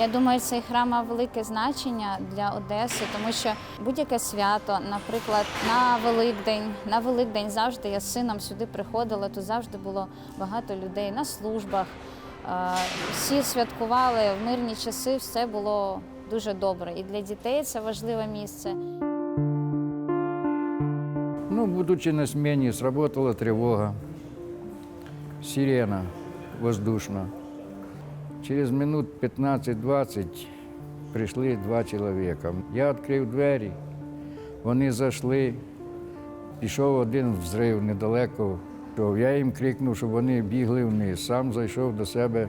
Я думаю, цей храм мав велике значення для Одеси, тому що будь-яке свято, наприклад, на Великдень, на Великдень завжди я з сином сюди приходила. Тут завжди було багато людей на службах. Всі святкували в мирні часи, все було дуже добре. І для дітей це важливе місце. Ну, будучи на смене, сработала тревога, сирена воздушна. Через минут 15-20 прийшли два чоловіка. Я відкрив двері, вони зайшли, пішов один взрив недалеко. Я їм крикнув, щоб вони бігли вниз. Сам зайшов до себе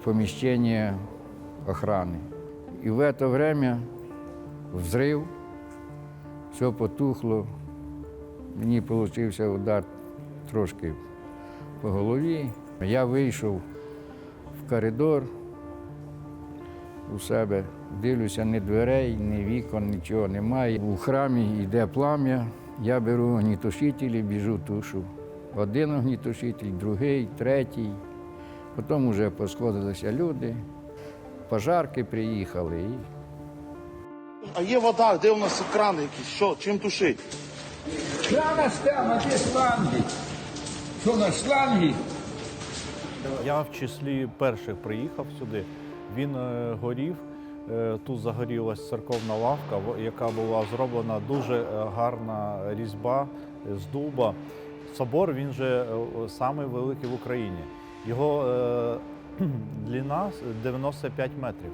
в поміщення охрани. І в це время взрив, все потухло. Мені вийшов удар трошки по голові. Я вийшов в коридор у себе, дивлюся, ні дверей, ні вікон, нічого немає. У храмі йде плам'я, я беру огнітушитель і біжу тушу. Один огнітушитель, другий, третій. Потім вже посходилися люди, пожарки приїхали. І А є вода, де у нас кран якийсь? Що? Чим тушить? Крана там, а де шланги? Що на шланги? Я в числі перших приїхав сюди. Він е, горів. Е, Тут загорілась церковна лавка, яка була зроблена дуже е, гарна різьба з дуба. Собор він же самий великий в Україні. Його длина 95 метрів.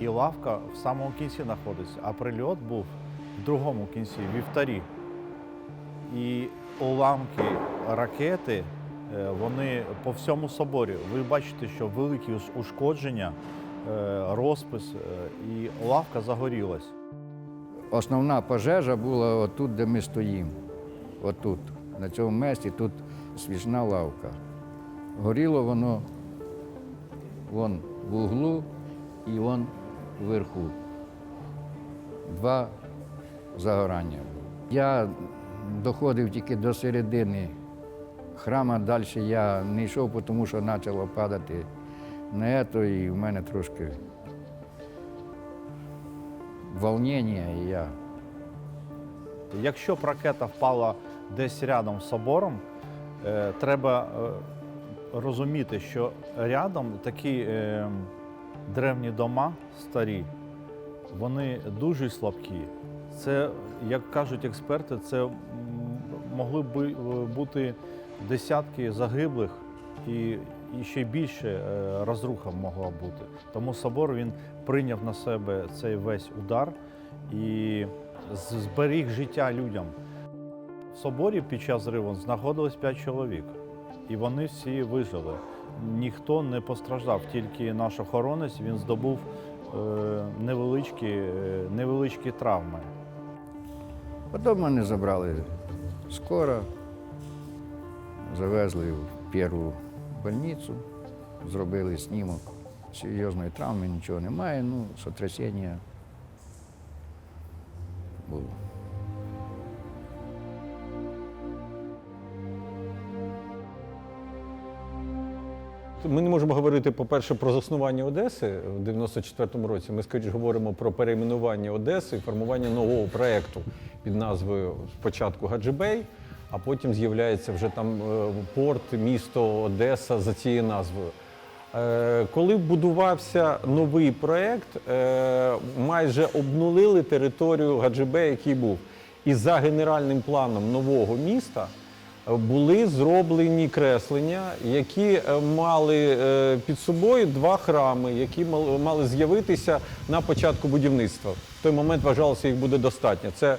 І лавка в самому кінці знаходиться, а прильот був в другому кінці, в вівтарі. І уламки ракети вони по всьому соборі. Ви бачите, що великі ушкодження, е, розпис, е, і лавка загорілась. Основна пожежа була отут, де ми стоїмо. Отут, на цьому місці, тут свічна лавка. Горіло воно вон в углу і вон вверху. Два загорання. Я доходив тільки до середини храма, далі я не йшов, тому що почало падати на це, і в мене трошки волнення, і я Якщо б ракета впала десь рядом з собором, е, треба е, розуміти, що рядом такі е, древні дома старі, вони дуже слабкі. Це, як кажуть експерти, це могли б бути десятки загиблих і, ще більше е, розруха могла бути. Тому собор він прийняв на себе цей весь удар і зберіг життя людям. В соборі під час зриву знаходилось 5 чоловік, і вони всі вижили. Ніхто не постраждав, тільки наш охоронець він здобув е, невеличкі, е, невеличкі травми. Потім мене забрали скоро, завезли в першу больницю, зробили снімок. Серйозної травми нічого немає, ну, сотрясіння було. Ми не можемо говорити, по-перше, про заснування Одеси в 94-му році. Ми скоріш говоримо про перейменування Одеси, і формування нового проєкту під назвою спочатку Гаджибей, а потім з'являється вже там е, порт, місто Одеса за цією назвою. Е, Коли будувався новий проєкт, е, майже обнулили територію Гаджибе, який був. І за генеральним планом нового міста були зроблені креслення, які мали під собою два храми, які мал- мали з'явитися на початку будівництва. В той момент вважалося, їх буде достатньо. Це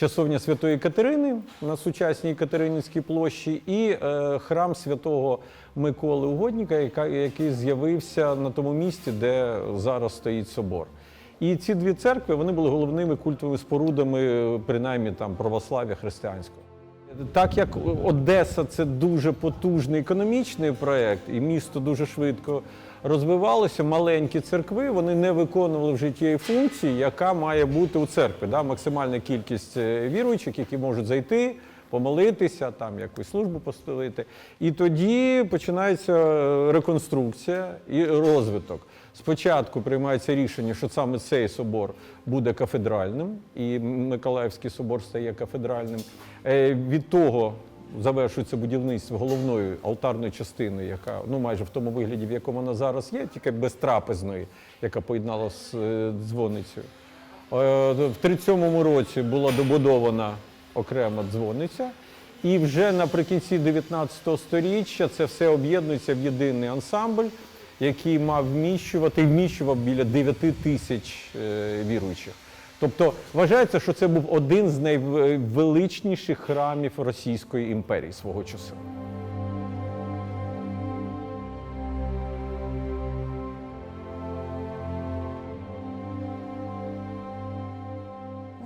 часовня Святої Катерини на сучасній Катерининській площі і е, храм святого Миколи Угодника, яка- який з'явився на тому місці, де зараз стоїть собор. І ці дві церкви вони були головними культовими спорудами, принаймні там православ'я християнського. Так як Одеса це дуже потужний економічний проєкт, і місто дуже швидко розвивалося, маленькі церкви вони не виконували в житті функції, яка має бути у церкві. Да? Максимальна кількість е, віруючих, які можуть зайти, помолитися, там якусь службу постелити. І тоді починається е, реконструкція і розвиток. Спочатку приймається рішення, що саме цей собор буде кафедральним, і Миколаївський собор стає кафедральним. Е, Від того завершується будівництво головної алтарної частини, яка ну майже в тому вигляді, в якому вона зараз є, тільки без трапезної, яка поєднала з е, дзвоницею. Е, В 37-му році була добудована окрема дзвониця, і вже наприкінці 19 століття це все об'єднується в єдиний ансамбль, який мав вміщувати, і вміщував біля 9 тисяч е, віруючих. Тобто вважається, що це був один з найвеличніших храмів Російської імперії свого часу.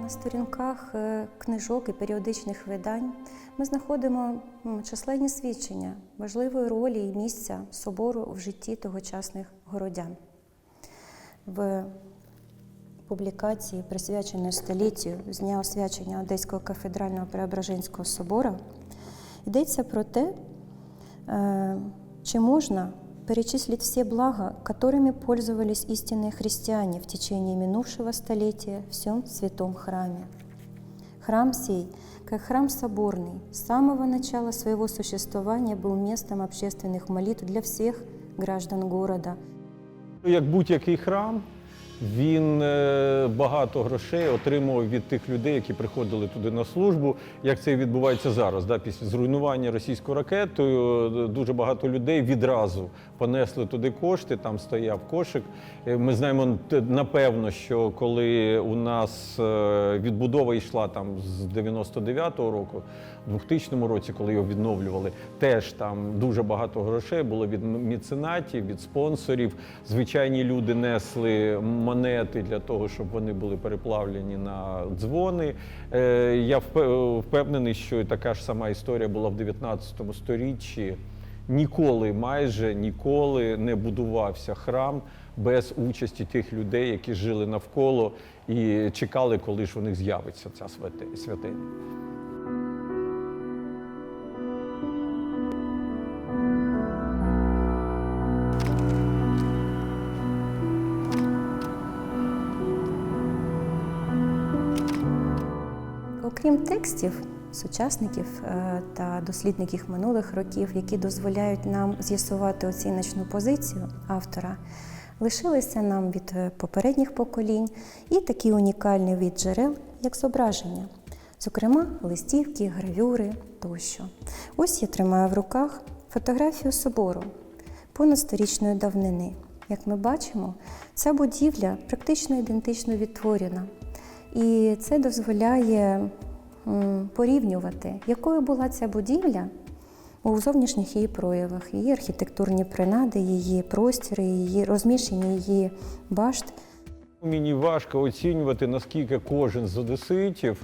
На сторінках е, книжок і періодичних видань ми знаходимо численні свідчення важливої ролі і місця собору в житті тогочасних городян. В публікації, присвяченої століттю з дня освячення Одеського кафедрального Преображенського собора, йдеться про те, е, чи можна перечислить все блага, которыми пользовались истинные христиане в течение минувшего столетия в всем святом храме. Храм сей, как храм соборный, с самого начала своего существования был местом общественных молитв для всех граждан города, Як будь-який храм, він е, багато грошей отримував від тих людей, які приходили туди на службу. Як це відбувається зараз? Да? Після зруйнування російською ракетою е, дуже багато людей відразу понесли туди кошти, там стояв кошик. Е, Ми знаємо напевно, що коли у нас відбудова йшла там з 99-го року, в 2000 році, коли його відновлювали, теж там дуже багато грошей було від меценатів, від спонсорів. Звичайні люди несли монети для того, щоб вони були переплавлені на дзвони. Е, Я впевнений, що така ж сама історія була в 19 сторіччі. Ніколи, майже ніколи не будувався храм без участі тих людей, які жили навколо і чекали, коли ж у них з'явиться ця святиня. Окрім текстів сучасників е, та дослідників минулих років, які дозволяють нам з'ясувати оціночну позицію автора, лишилися нам від е, попередніх поколінь і такий унікальний від джерел, як зображення, зокрема листівки, гравюри тощо. Ось я тримаю в руках фотографію собору понад сторічної давнини. Як ми бачимо, ця будівля практично ідентично відтворена. І це дозволяє порівнювати, якою була ця будівля у зовнішніх її проявах, її архітектурні принади, її простіри, її розміщення її башт. Мені важко оцінювати, наскільки кожен з одеситів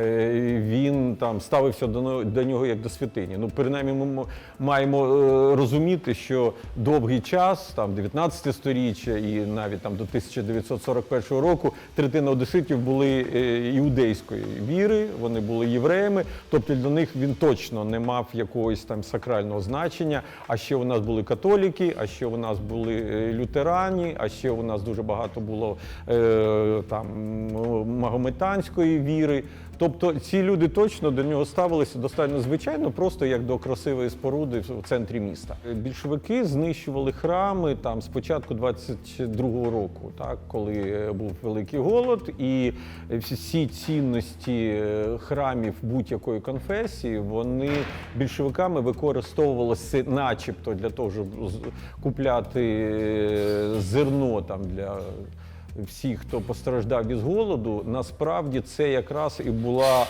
він там ставився до, до нього як до святині. Ну, принаймні, ми маємо е, розуміти, що довгий час, там 19 сторіччя і навіть там до 1941 року, третина одеситів були е, іудейської віри, вони були євреями. Тобто для них він точно не мав якогось там сакрального значення. А ще у нас були католіки, а ще у нас були е, лютерані, а ще у нас дуже багато було е, там магометанської віри. Тобто ці люди точно до нього ставилися достатньо звичайно, просто як до красивої споруди в центрі міста. Більшовики знищували храми там з початку 22-го року, так коли е, був великий голод, і всі цінності е, храмів будь-якої конфесії вони більшовиками використовувалися, начебто, для того, щоб купляти е, зерно там для всіх, хто постраждав від голоду, насправді це якраз і була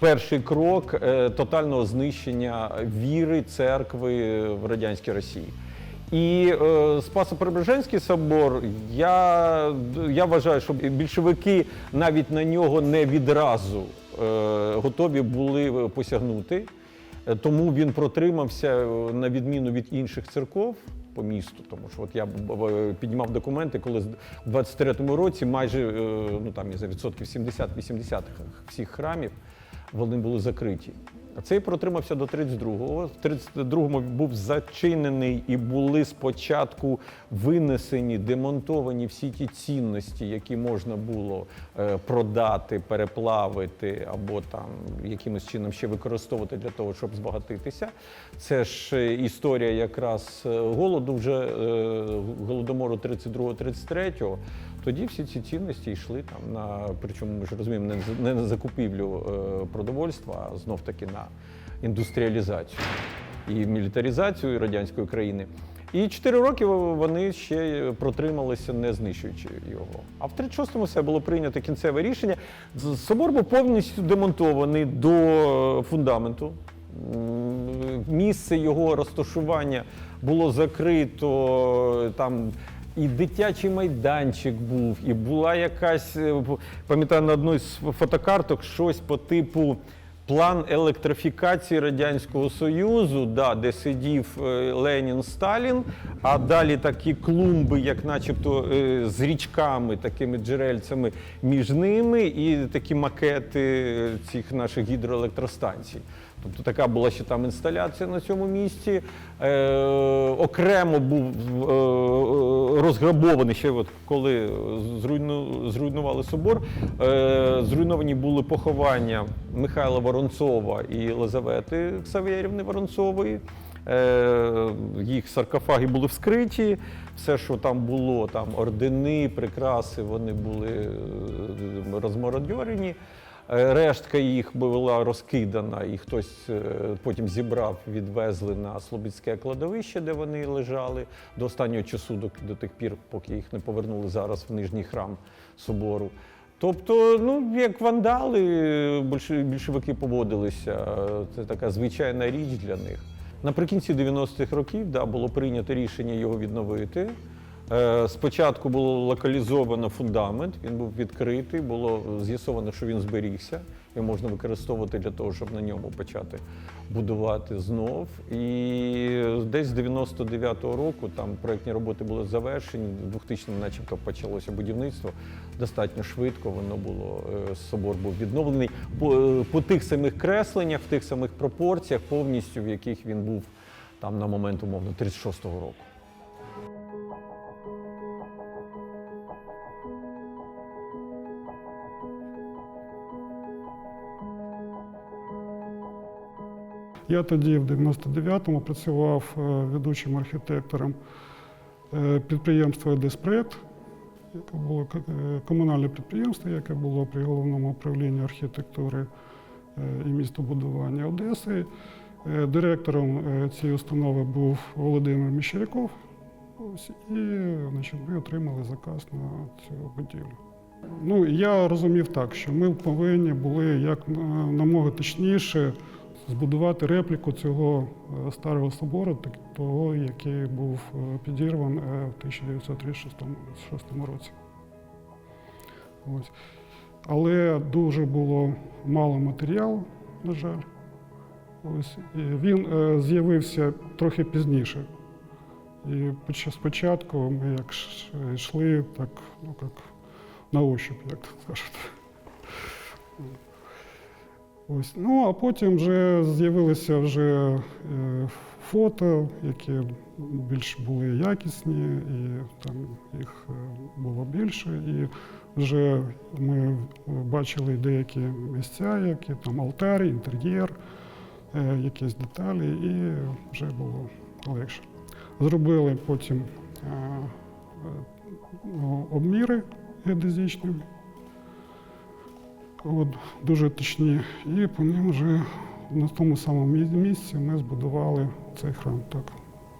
перший крок е, тотального знищення віри церкви в радянській Росії. І е, Спасо-Преображенський собор, я, я вважаю, що більшовики навіть на нього не відразу е, готові були посягнути. Е, Тому він протримався е, на відміну від інших церков по місту. Тому що от я піднімав документи, коли в 23-му році майже е, ну там я за відсотків 70-80 всіх храмів вони були закриті. А цей протримався до 32-го. В 32-му був зачинений і були спочатку винесені, демонтовані всі ті цінності, які можна було е, продати, переплавити або там якимось чином ще використовувати для того, щоб збагатитися. Це ж е, історія якраз е, голоду, вже е, голодомору 32-33. Тоді всі ці цінності йшли там на причому ми ж розуміємо, не, на закупівлю продовольства, а знов таки на індустріалізацію і мілітаризацію радянської країни. І чотири роки вони ще протрималися, не знищуючи його. А в 36-му все було прийнято кінцеве рішення. Собор був повністю демонтований до фундаменту. Місце його розташування було закрито там. І дитячий майданчик був, і була якась, е, пам'ятаю, на одній з фотокарток щось по типу план електрифікації Радянського Союзу, да, де сидів е, Ленін Сталін, а далі такі клумби, як начебто е, з річками, такими джерельцями між ними, і такі макети е, цих наших гідроелектростанцій. Тобто така була ще там інсталяція на цьому місці. Е, окремо був е, розграбований ще, от коли зруйну, зруйнували собор. Е, зруйновані були поховання Михайла Воронцова і Єлизавети Ксаверівни Воронцової. Е, їх саркофаги були вскриті, все, що там було, там ордени, прикраси, вони були е, розмародьорені. Е, Рештка їх була розкидана, і хтось потім зібрав, відвезли на Слобідське кладовище, де вони лежали до останнього часу, до, до тих пір, поки їх не повернули зараз в нижній храм собору. Тобто, ну як вандали, більшовики поводилися. Це така звичайна річ для них. Наприкінці 90-х років да, було прийнято рішення його відновити. Е, Спочатку було локалізовано фундамент, він був відкритий, було з'ясовано, що він зберігся, його можна використовувати для того, щоб на ньому почати будувати знов. І десь з 99-го року там проєктні роботи були завершені, в 2000 начебто почалося будівництво. Достатньо швидко воно було, е, собор був відновлений по, е, по тих самих кресленнях, в тих самих пропорціях, повністю в яких він був там на момент умовно 36-го року. Я тоді, в 99-му, працював е, ведучим архітектором е, підприємства «Деспроект», яке було е, комунальне підприємство, яке було при головному управлінні архітектури і містобудування Одеси. Директором цієї установи був Володимир Міщеряков. І значить, ми отримали заказ на цю будівлю. Ну, я розумів так, що ми повинні були як на- намога точніше збудувати репліку цього е, старого собору, того, який був е, підірван е, в 1936 році. Ось. Але дуже було мало матеріалу, на жаль. Ось. І він з'явився трохи пізніше. І спочатку ми як йшли, так, ну як на ощупь, як кажуть. Ось. Ну, а потім вже з'явилися вже е, фото, які більш були якісні, і там їх е, було більше. І вже ми бачили деякі місця, які там алтар, інтер'єр, е, якісь деталі, і вже було легше. Зробили потім обміри геодезичні, от, дуже точні. І по ним вже на тому самому місці ми збудували цей храм. Так,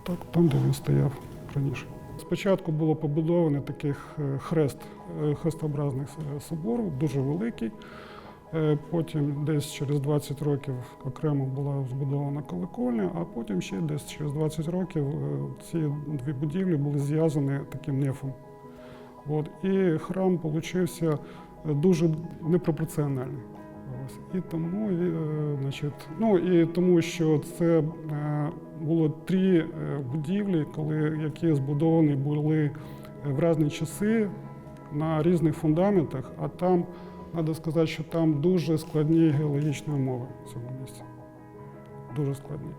так, там, де він стояв раніше. Спочатку було побудовано таких е, хрест, е, хрестообразних соборів, дуже великий. Е, Потім десь через 20 років окремо була збудована колокольня, а потім ще десь через 20 років ці дві будівлі були зв'язані таким нефом. От, і храм получився дуже непропорціональний. І тому, і, е, значить, ну, і тому, що це е, було три е, будівлі, коли, які збудовані були в різні часи на різних фундаментах, а там, треба сказати, що там дуже складні геологічні умови в цьому місці. дуже складні.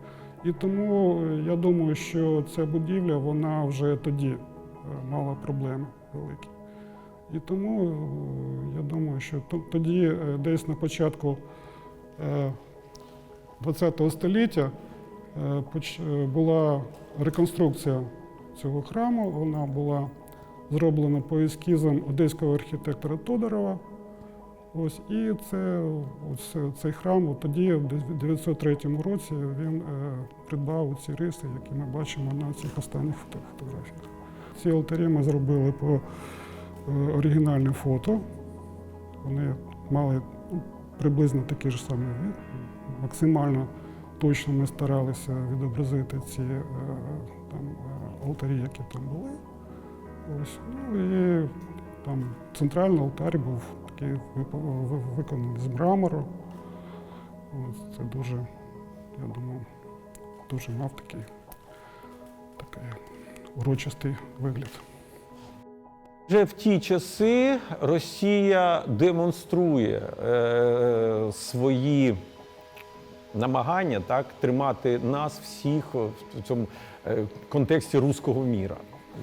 І тому я думаю, що ця будівля вона вже тоді мала проблеми великі. І тому е, я думаю, що тоді, е, десь на початку ХХ століття, е, е, була реконструкція цього храму. Вона була зроблена по ескізам одеського архітектора Тодорова. Ось, і це, ось цей храм от тоді, в 903 році, він придбав ці риси, які ми бачимо на цих останніх фотографіях. Ці алтарі ми зробили по е, оригінальним фото. Вони мали приблизно такий ж самий вид. Максимально точно ми старалися відобразити ці е, там, е, алтарі, які там були. Ось. Ну і там центральний алтар був такий виконаний з мрамору. Ось, це дуже, я думаю, дуже мав такий, такий урочистий вигляд. Вже в ті часи Росія демонструє е, свої намагання так, тримати нас всіх в цьому е, контексті руського міра.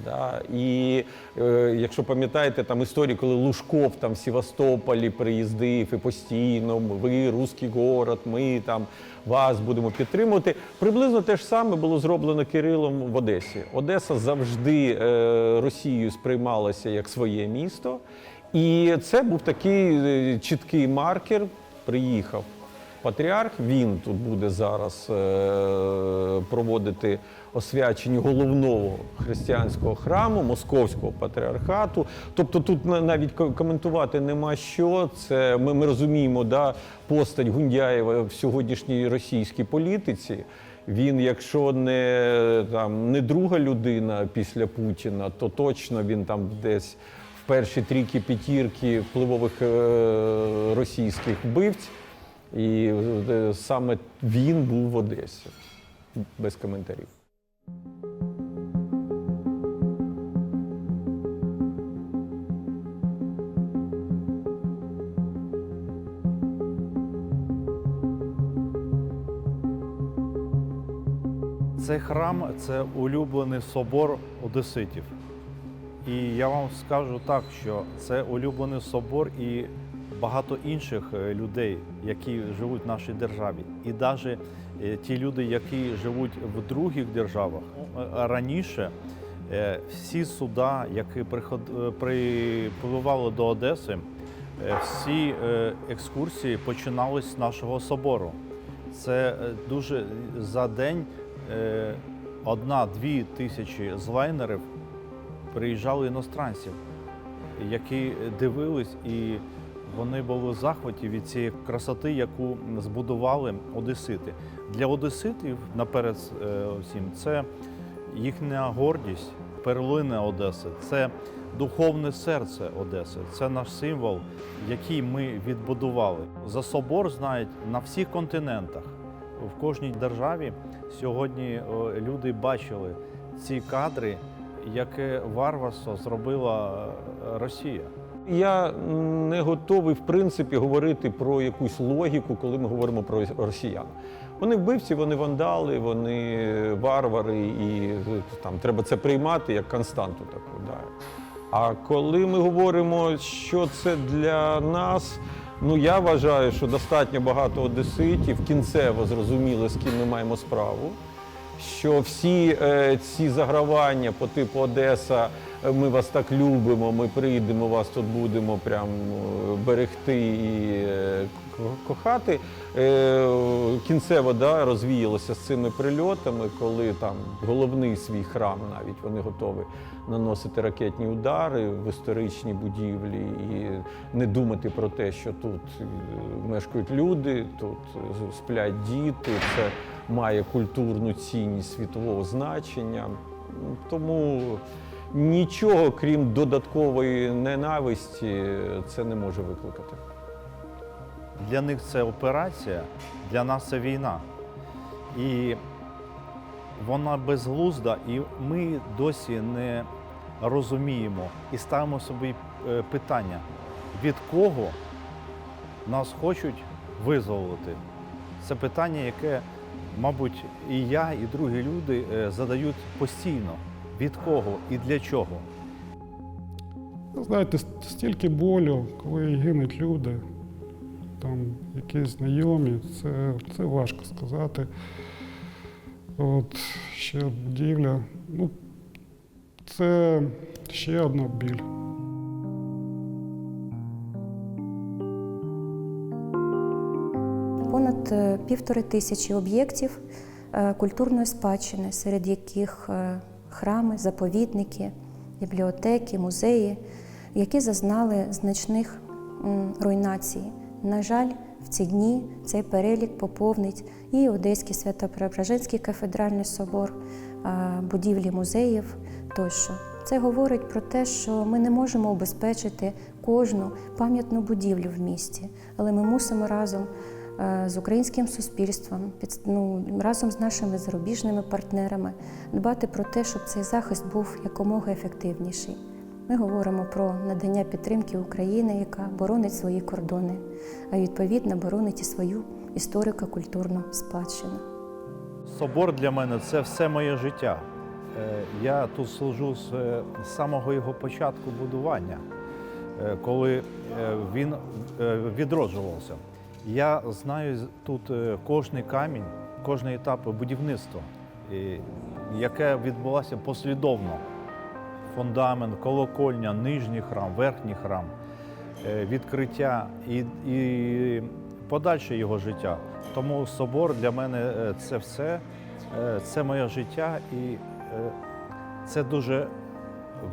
Да? І е, якщо пам'ятаєте там історії, коли Лужков там в Севастополі приїздив і постійно, ви русський город, ми там вас будемо підтримувати. Приблизно те ж саме було зроблено Кирилом в Одесі. Одеса завжди е, Росією сприймалася як своє місто. І це був такий е, чіткий маркер. Приїхав патріарх. Він тут буде зараз е, проводити освячення головного християнського храму, московського патріархату. Тобто тут навіть коментувати нема що. Це ми, ми розуміємо, да, постать Гундяєва в сьогоднішній російській політиці. Він, якщо не там не друга людина після Путіна, то точно він там десь в перші трійки п'ятірки впливових е, російських вбивць. І е, саме він був в Одесі. Без коментарів. Цей храм це улюблений собор одеситів. І я вам скажу так, що це улюблений собор і багато інших е, людей, які живуть в нашій державі. І навіть ті люди, які живуть в других державах, е, раніше е, всі суда, які е, припливали до Одеси, е, всі е, екскурсії починались з нашого собору. Це е, дуже за день е, одна-дві тисячі з лайнерів приїжджали іностранців, які дивились, і вони були в захваті від цієї красоти, яку збудували одесити. Для одеситів наперед е, всім це їхня гордість, перлина Одеси, це духовне серце Одеси, це наш символ, який ми відбудували. За собор знають на всіх континентах. В кожній державі сьогодні люди бачили ці кадри, яке варварство зробила е, Росія. Я не готовий, в принципі, говорити про якусь логіку, коли ми говоримо про росіян. Вони вбивці, вони вандали, вони варвари, і е, там треба це приймати як константу таку. Да. А коли ми говоримо, що це для нас, ну я вважаю, що достатньо багато одеситів кінцево зрозуміли, з ким ми маємо справу. Що всі е, ці загравання по типу Одеса, е, ми вас так любимо, ми прийдемо, вас тут будемо прям е, берегти і е, кохати. Е, кінцево да, розвіялося з цими прильотами, коли там головний свій храм навіть вони готові наносити ракетні удари в історичні будівлі і не думати про те, що тут е, мешкають люди, тут е, сплять діти. Це має культурну цінність світового значення. Тому нічого, крім додаткової ненависті, це не може викликати. Для них це операція, для нас це війна. І вона безглузда, і ми досі не розуміємо і ставимо собі е, питання, від кого нас хочуть визволити. Це питання, яке мабуть, і я, і другі люди е, задають постійно від кого і для чого. Знаєте, стільки болю, коли гинуть люди, там якісь знайомі, це, це важко сказати. От ще будівля. Ну, це ще одна біль. Понад е, півтори тисячі об'єктів е, культурної спадщини, серед яких е, храми, заповідники, бібліотеки, музеї, які зазнали значних руйнацій. На жаль, в ці дні цей перелік поповнить і Одеський Свято-Преображенський кафедральний собор, будівлі музеїв тощо. Це говорить про те, що ми не можемо убезпечити кожну пам'ятну будівлю в місті, але ми мусимо разом е, з українським суспільством, ну, разом з нашими зарубіжними партнерами дбати про те, щоб цей захист був якомога ефективніший. Ми говоримо про надання підтримки України, яка боронить свої кордони, а відповідно боронить і свою історико-культурну спадщину. Собор для мене це все моє життя. Е, Я тут служу з е, самого його початку будування, е, коли він відроджувався. Я знаю тут кожний камінь, кожний етап будівництва, яке відбулося послідовно. Фундамент, колокольня, нижній храм, верхній храм, е, відкриття і, і подальше його життя. Тому собор для мене е, це все, е, це моє життя і це дуже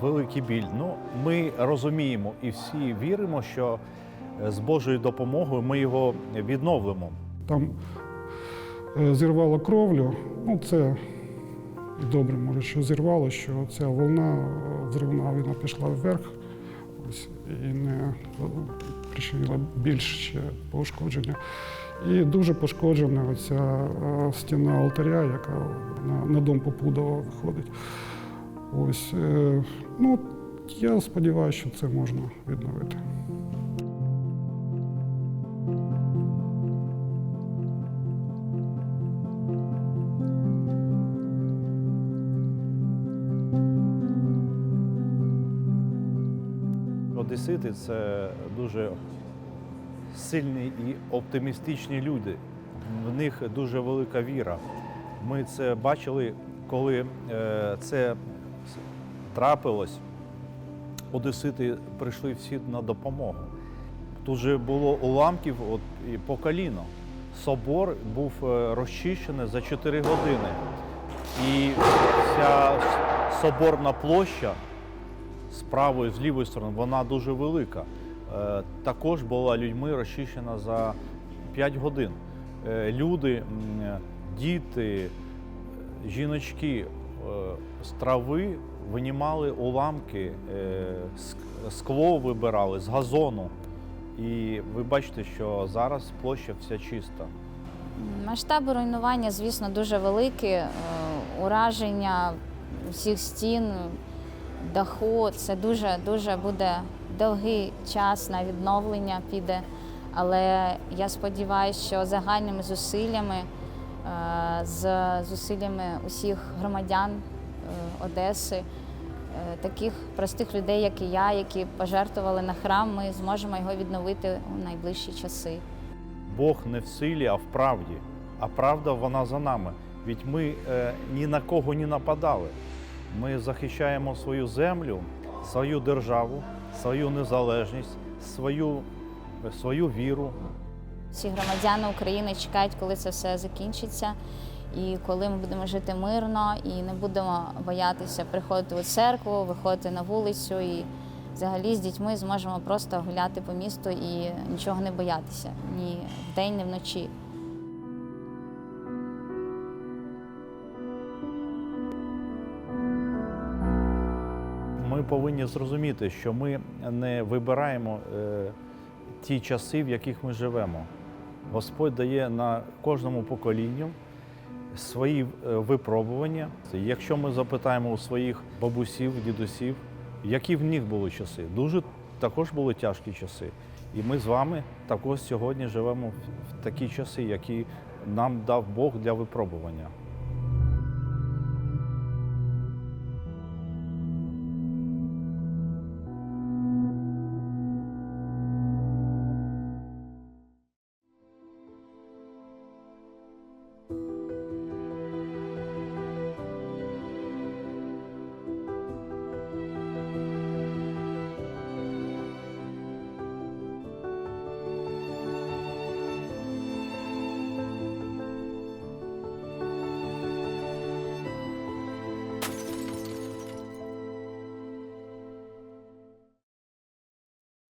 великий біль. Ну, ми розуміємо і всі віримо, що з Божою допомогою ми його відновимо. Там зірвало кровлю. Ну, це добре, може, що зірвало, що ця волна е, взривна вона пішла вверх ось, і не е, причинила більш ще пошкодження. І дуже пошкоджена оця е, стіна алтаря, яка на, на дом Попудова виходить. Ось, е, ну, я сподіваюся, що це можна відновити. Одесити це дуже сильні і оптимістичні люди. В них дуже велика віра. Ми це бачили, коли е, це трапилось. Одесити прийшли всі на допомогу. Тут же було уламків от, і по коліно. Собор був е, розчищений за 4 години. І вся соборна площа з правої, з лівої сторони, вона дуже велика. Е, Також була людьми розчищена за 5 годин. Е, Люди, діти, жіночки е, з трави винімали уламки, скло вибирали з газону. І ви бачите, що зараз площа вся чиста. Масштаби руйнування, звісно, дуже великі. Ураження всіх стін, даху це дуже дуже буде довгий час на відновлення піде. Але я сподіваюся, що загальними зусиллями, е, з зусиллями усіх громадян е, Одеси, е, таких простих людей, як і я, які пожертвували на храм, ми зможемо його відновити у найближчі часи. Бог не в силі, а в правді. А правда вона за нами. Ведь ми ні на кого не нападали. Ми захищаємо свою землю, свою державу, свою незалежність, свою, свою віру. Всі громадяни України чекають, коли це все закінчиться, і коли ми будемо жити мирно і не будемо боятися приходити у церкву, виходити на вулицю і взагалі з дітьми зможемо просто гуляти по місту і нічого не боятися ні вдень, ні вночі. Повинні зрозуміти, що ми не вибираємо е, ті часи, в яких ми живемо. Господь дає на кожному поколінню свої е, випробування. Якщо ми запитаємо у своїх бабусів, дідусів, які в них були часи, дуже також були тяжкі часи. І ми з вами також сьогодні живемо в- в такі часи, які нам дав Бог для випробування.